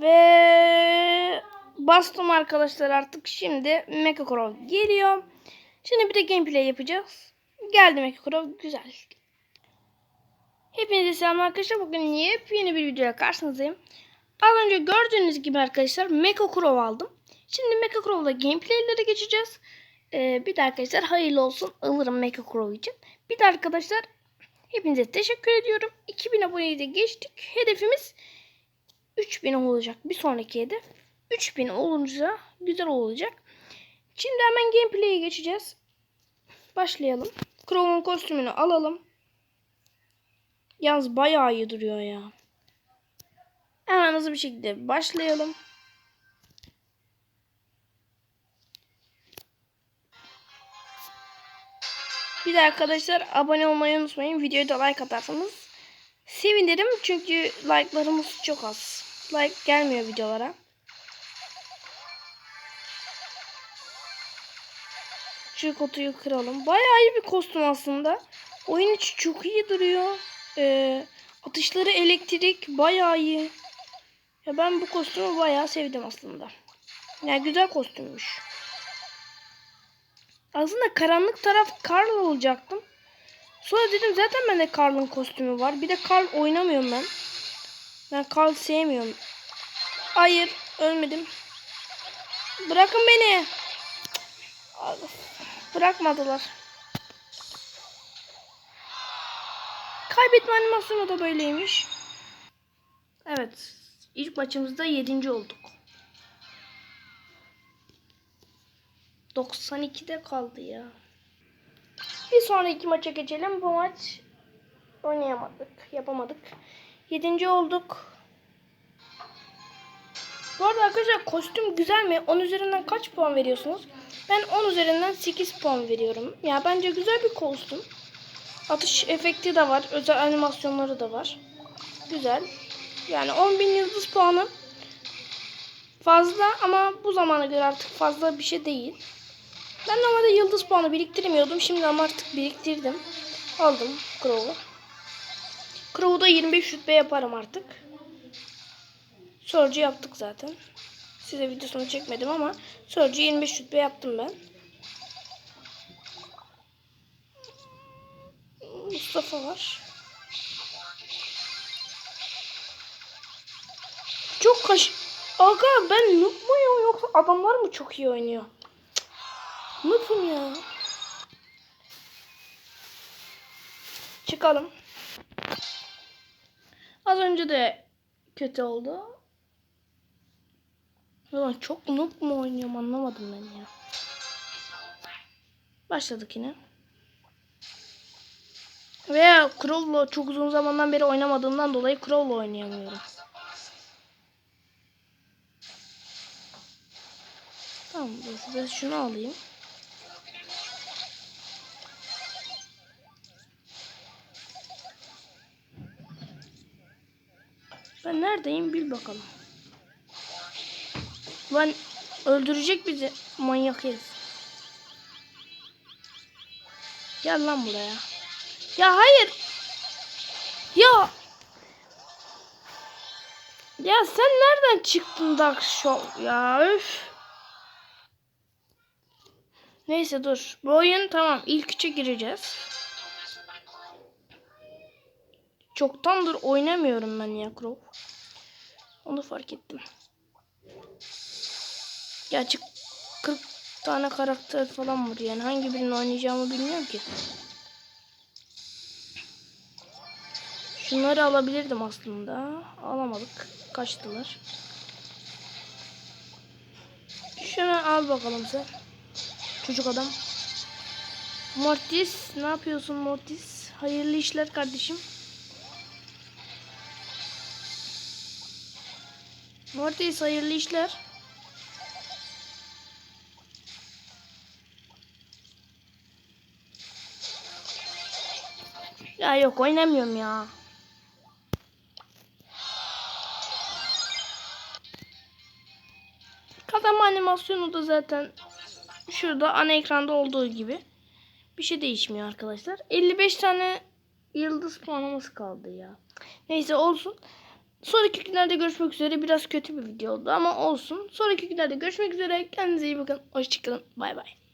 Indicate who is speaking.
Speaker 1: Ve bastım arkadaşlar artık. Şimdi Mecha geliyor. Şimdi bir de gameplay yapacağız. Geldi Mecha Crow. Güzel. Hepinize selamlar arkadaşlar. Bugün yepyeni bir videoya karşınızdayım. Az önce gördüğünüz gibi arkadaşlar Mecha aldım. Şimdi Mecha Crow'da gameplaylere geçeceğiz. Ee, bir de arkadaşlar hayırlı olsun alırım Mecha için. Bir de arkadaşlar hepinize teşekkür ediyorum. 2000 aboneyi de geçtik. Hedefimiz 3000 olacak. Bir sonraki hedef 3000 olunca güzel olacak. Şimdi hemen gameplay'e geçeceğiz. Başlayalım. Crow'un kostümünü alalım. Yalnız bayağı iyi duruyor ya. Hemen hızlı bir şekilde başlayalım. Bir de arkadaşlar abone olmayı unutmayın. Videoya da like atarsanız sevinirim. Çünkü like'larımız çok az. Like gelmiyor videolara. Şu kutuyu kıralım. Bayağı iyi bir kostüm aslında. Oyun içi çok iyi duruyor. Ee, atışları elektrik bayağı iyi. Ya ben bu kostümü bayağı sevdim aslında. Yani güzel kostümmüş. Aslında karanlık taraf Karl olacaktım. Sonra dedim zaten bende Karl'ın kostümü var. Bir de Karl oynamıyorum ben. Ben Karl sevmiyorum. Hayır ölmedim. Bırakın beni. Bırakmadılar. Kaybetme animasyonu da böyleymiş. Evet. İlk maçımızda 7. olduk. 92'de kaldı ya. Bir sonraki maça geçelim. Bu maç oynayamadık. Yapamadık. 7. olduk. Bu arada arkadaşlar kostüm güzel mi? 10 üzerinden kaç puan veriyorsunuz? Ben 10 üzerinden 8 puan veriyorum. Ya bence güzel bir kostüm. Atış efekti de var. Özel animasyonları da var. Güzel. Yani 10.000 yıldız puanı fazla ama bu zamana göre artık fazla bir şey değil. Ben normalde yıldız puanı biriktirmiyordum. Şimdi ama artık biriktirdim. Aldım Crow'u. Crow'u da 25 rütbe yaparım artık. Surge'ı yaptık zaten. Size videosunu çekmedim ama Surge'ı 25 rütbe yaptım ben. Mustafa var. Çok kaş... Aga ben noob muyum yoksa adamlar mı çok iyi oynuyor? Noob'um ya. Çıkalım. Az önce de kötü oldu. Ulan çok noob mu oynuyorum anlamadım ben ya. Başladık yine. Veya Crow'la çok uzun zamandan beri oynamadığımdan dolayı Crow'la oynayamıyorum. Tamam ben şunu alayım. Neredeyim bil bakalım. Lan öldürecek bizi manyak herif. Gel lan buraya. Ya hayır. Ya. Ya sen nereden çıktın Dark Show ya üf. Neyse dur. Bu oyun tamam ilk üçe gireceğiz. Çoktandır oynamıyorum ben ya Crow. Onu fark ettim. Gerçi 40 tane karakter falan var yani hangi birini oynayacağımı bilmiyorum ki. Şunları alabilirdim aslında. Alamadık. Kaçtılar. Şunu al bakalım sen. Çocuk adam. Mortis. Ne yapıyorsun Mortis? Hayırlı işler kardeşim. Mortis hayırlı işler. Ya yok oynamıyorum ya. Kazanma animasyonu da zaten şurada ana ekranda olduğu gibi. Bir şey değişmiyor arkadaşlar. 55 tane yıldız puanımız kaldı ya. Neyse olsun. Sonraki günlerde görüşmek üzere. Biraz kötü bir video oldu ama olsun. Sonraki günlerde görüşmek üzere. Kendinize iyi bakın. Hoşçakalın. Bay bay.